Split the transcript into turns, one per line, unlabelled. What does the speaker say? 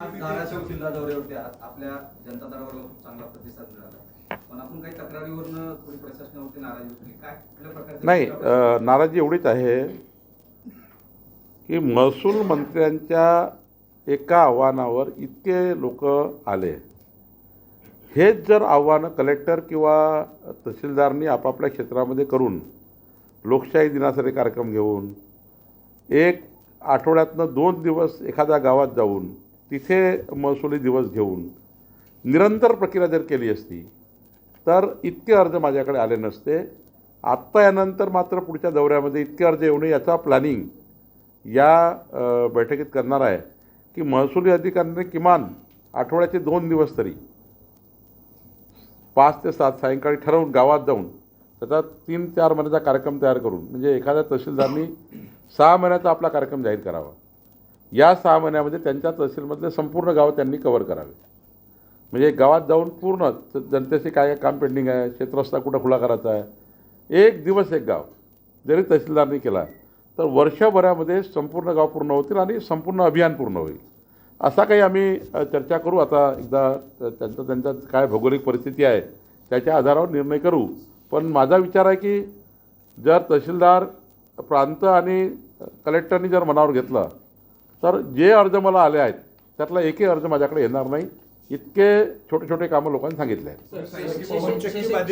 धाराशिव जिल्हा दौऱ्यावरती आहात आपल्या जनता चांगला प्रतिसाद मिळाला. पण आपण काही तक्रारीवरनं थोडी प्रशासनावरती नाराजी होती? काय कुठल्या प्रकारचे
नाही अ, नाराजी एवढीच आहे की महसूल मंत्र्यांच्या एका आव्हानावर इतके लोक आले. हेच जर आव्हानं कलेक्टर किंवा तहसीलदारनी आपापल्या क्षेत्रामध्ये करून लोकशाही दिनासाठी कार्यक्रम घेऊन एक आठवड्यातनं दोन दिवस एखाद्या गावात जाऊन तिथे महसुली दिवस घेऊन निरंतर प्रक्रिया जर केली असती तर इतके अर्ज माझ्याकडे आले नसते. आत्ता यानंतर मात्र पुढच्या दौऱ्यामध्ये इतके अर्ज येऊ नये याचा प्लॅनिंग या बैठकीत करणार आहे की महसुली अधिकाऱ्यांनी किमान आठवड्याचे दोन दिवस तरी पाच ते सात सायंकाळी ठरवून गावात जाऊन त्याचा तीन चार महिन्याचा कार्यक्रम तयार करून म्हणजे एखाद्या तहसीलदारांनी सहा महिन्याचा आपला कार्यक्रम जाहीर करावा. या सहा महिन्यामध्ये त्यांच्या तहसीलमधले संपूर्ण गाव त्यांनी कवर करावे. म्हणजे गावात जाऊन पूर्ण जनतेशी जनतेचे काय काम पेंडिंग आहे क्षेत्रस्ता कुठं खुला करायचा आहे एक दिवस एक गाव जरी तहसीलदारनी केला तर वर्षभरामध्ये संपूर्ण गाव पूर्ण होतील आणि संपूर्ण अभियान पूर्ण होईल. असा काही आम्ही चर्चा करू. आता एकदा त्यांचा त्यांचं काय भौगोलिक परिस्थिती आहे त्याच्या आधारावर निर्णय करू. पण माझा विचार आहे की जर तहसीलदार प्रांत आणि कलेक्टरनी जर मनावर घेतलं तर जे अर्ज मला आले आहेत त्यातला एकही अर्ज माझ्याकडे येणार नाही इतके छोटे छोटे कामं लोकांनी सांगितले आहेत